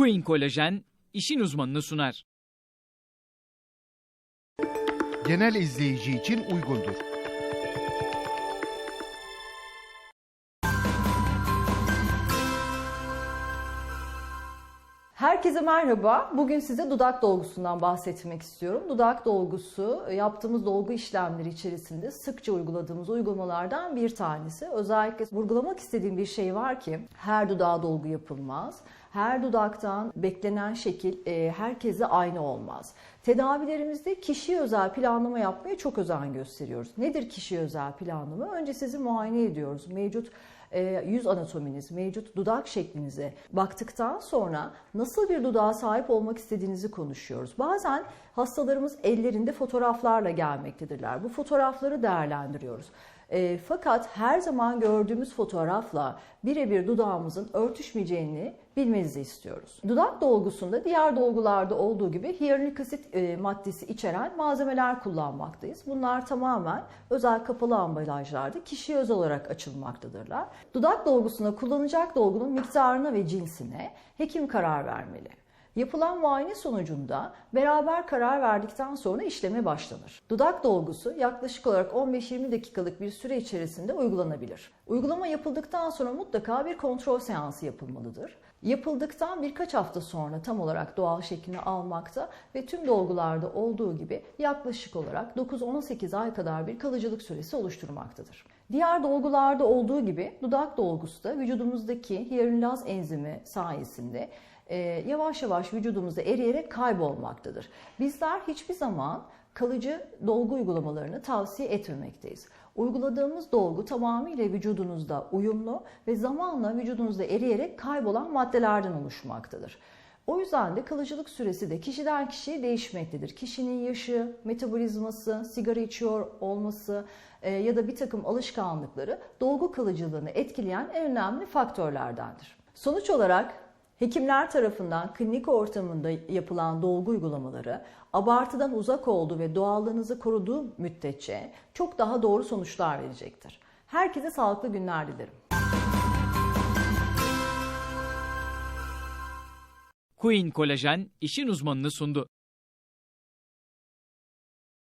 Queen Kolajen işin uzmanını sunar. genel izleyici için uygundur. Herkese merhaba. Bugün size dudak dolgusundan bahsetmek istiyorum. Dudak dolgusu yaptığımız dolgu işlemleri içerisinde sıkça uyguladığımız uygulamalardan bir tanesi. Özellikle vurgulamak istediğim bir şey var ki her dudağa dolgu yapılmaz. Her dudaktan beklenen şekil e, herkese aynı olmaz. Tedavilerimizde kişiye özel planlama yapmaya çok özen gösteriyoruz. Nedir kişiye özel planlama? Önce sizi muayene ediyoruz. Mevcut e, yüz anatominiz, mevcut dudak şeklinize baktıktan sonra nasıl bir dudağa sahip olmak istediğinizi konuşuyoruz. Bazen hastalarımız ellerinde fotoğraflarla gelmektedirler. Bu fotoğrafları değerlendiriyoruz. E, fakat her zaman gördüğümüz fotoğrafla birebir dudağımızın örtüşmeyeceğini bilmenizi istiyoruz. Dudak dolgusunda diğer dolgularda olduğu gibi hyaluronik asit e, maddesi içeren malzemeler kullanmaktayız. Bunlar tamamen özel kapalı ambalajlarda kişiye özel olarak açılmaktadırlar. Dudak dolgusunda kullanacak dolgunun miktarına ve cinsine hekim karar vermeli. Yapılan muayene sonucunda beraber karar verdikten sonra işleme başlanır. Dudak dolgusu yaklaşık olarak 15-20 dakikalık bir süre içerisinde uygulanabilir. Uygulama yapıldıktan sonra mutlaka bir kontrol seansı yapılmalıdır. Yapıldıktan birkaç hafta sonra tam olarak doğal şeklini almakta ve tüm dolgularda olduğu gibi yaklaşık olarak 9-18 ay kadar bir kalıcılık süresi oluşturmaktadır. Diğer dolgularda olduğu gibi dudak dolgusu da vücudumuzdaki hyaluronaz enzimi sayesinde e, yavaş yavaş vücudumuzda eriyerek kaybolmaktadır. Bizler hiçbir zaman kalıcı dolgu uygulamalarını tavsiye etmemekteyiz. Uyguladığımız dolgu tamamıyla vücudunuzda uyumlu ve zamanla vücudunuzda eriyerek kaybolan maddelerden oluşmaktadır. O yüzden de kalıcılık süresi de kişiden kişiye değişmektedir. Kişinin yaşı, metabolizması, sigara içiyor olması e, ya da bir takım alışkanlıkları dolgu kalıcılığını etkileyen en önemli faktörlerdendir. Sonuç olarak Hekimler tarafından klinik ortamında yapılan dolgu uygulamaları abartıdan uzak olduğu ve doğallığınızı koruduğu müddetçe çok daha doğru sonuçlar verecektir. Herkese sağlıklı günler dilerim. Queen Kolajen işin uzmanını sundu.